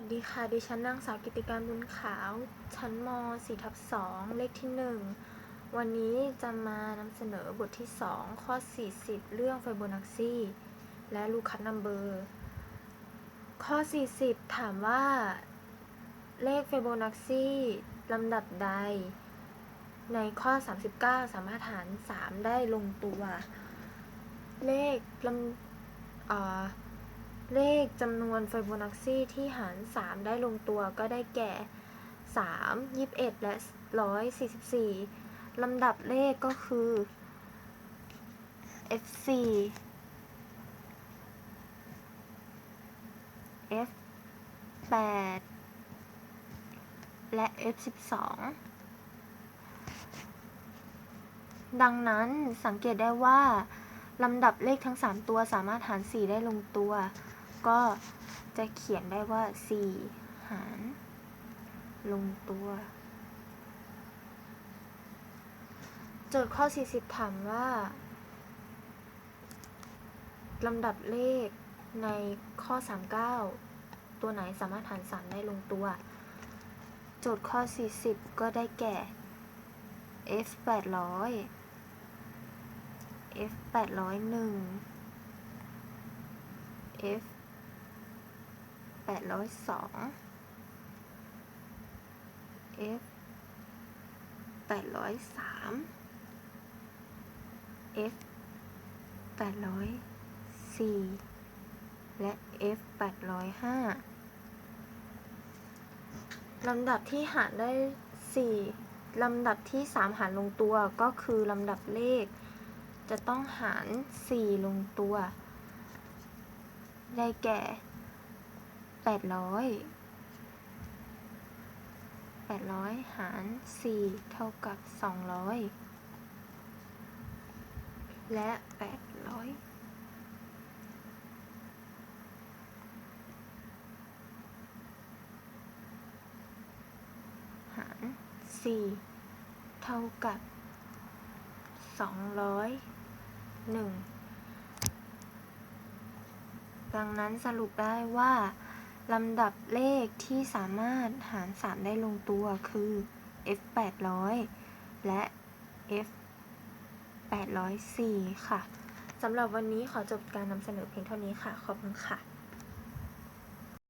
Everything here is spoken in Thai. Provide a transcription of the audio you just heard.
วัสดีค่ะ ดิฉันนางสาวกิติการบุญขาว ชั้นม 4 ทับ2เลขที่ 1 วันนี้จะมานำเสนอบทที่ 2 ข้อ 40 เรื่องไฟโบนัชซีและลูคัสนัมเบอร์ ข้อ 40 ถามว่า เลขไฟโบนัชซีลำดับใด ในข้อ 39 สามารถหาร 3 ได้ลงตัว เลขลำ เลขจำนวนไฟโบนัชซีที่หาร 3 ได้ลงตัวก็ได้แก่ 3 21 และ 144 ลำดับเลขก็คือ F4 F8 และ F12 ดังนั้นสังเกตได้ว่า ลำดับเลขทั้ง 3 ตัวสามารถหาร 4 ได้ลงตัว ก็จะเขียนได้ว่า 4 หาร ลงตัว โจทย์ข้อ 40 ถามว่าลำดับเลขในข้อ 39 ตัวไหนสามารถหาร 3 ได้ลงตัว โจทย์ข้อ 40 ก็ได้แก่ f 800 f 801 f 802 f 803 f 804 และ f 805ลำดับที่หารได้ 4ลำดับที่ 3 หารลงตัวก็คือลำดับเลข จะต้องหาร 4 ลงตัว ได้แก่ 800 800 หาร 4 เท่ากับ 200 และ 800หาร4เท่ากับ 200 1 ดังนั้นสรุปได้ว่าลำดับเลขที่สามารถหาร 3 ได้ลงตัวคือ f 800 และ f 804ค่ะ สำหรับวันนี้ขอจบการนำเสนอเพียงเท่านี้ค่ะ ขอบคุณค่ะ